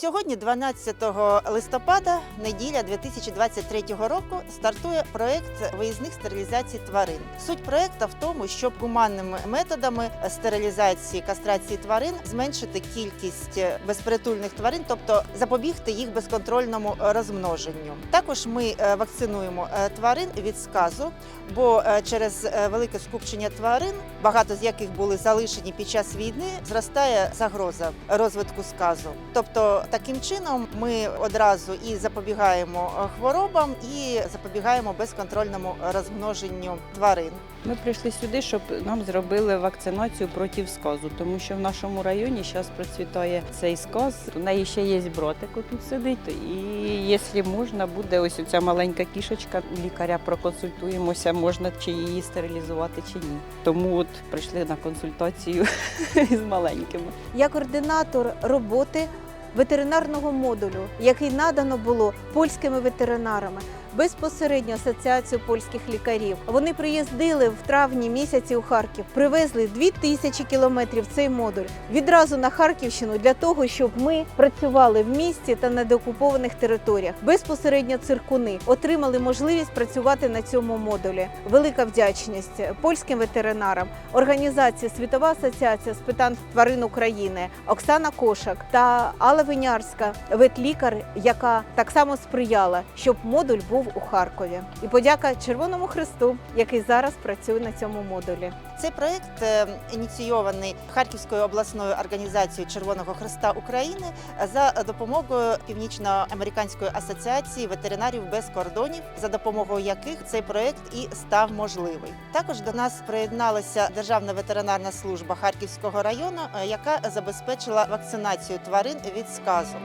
Сьогодні, 12 листопада, неділя 2023 року, стартує проект виїзних стерилізацій тварин. Суть проекту в тому, щоб гуманними методами стерилізації кастрації тварин зменшити кількість безпритульних тварин, тобто запобігти їх безконтрольному розмноженню. Також ми е, вакцинуємо е, тварин від сказу, бо е, через е, велике скупчення тварин, багато з яких були залишені під час війни, зростає загроза розвитку сказу. Тобто, таким чином ми одразу і запобігаємо е, хворобам, і запобігаємо безконтрольному розмноженню тварин. Ми прийшли сюди, щоб нам зробили вакцинацію проти сказу, тому що в нашому районі зараз процвітає цей сказ. У неї ще є братик тут сидить. І якщо можна, буде ось ця маленька кішечка. Лікаря проконсультуємося, можна чи її стерилізувати, чи ні. Тому от прийшли на консультацію з маленькими. Я координатор роботи ветеринарного модулю, який надано було польськими ветеринарами. Безпосередньо асоціацію польських лікарів. Вони приїздили в травні місяці у Харків, привезли 2000 кілометрів цей модуль відразу на Харківщину для того, щоб ми працювали в місті та на деокупованих територіях. Безпосередньо циркуни отримали можливість працювати на цьому модулі. Велика вдячність польським ветеринарам, організації Світова асоціація з питань тварин України, Оксана Кошак та Алла Винярська, ветлікар, яка так само сприяла, щоб модуль був у Харкові. І подяка Червоному Христу, який зараз працює на цьому модулі. Цей проект е, ініційований Харківською обласною організацією Червоного Христа України за допомогою Північноамериканської асоціації ветеринарів без кордонів, за допомогою яких цей проект і став можливий. Також до нас приєдналася Державна ветеринарна служба Харківського району, е, яка забезпечила вакцинацію тварин від сказу.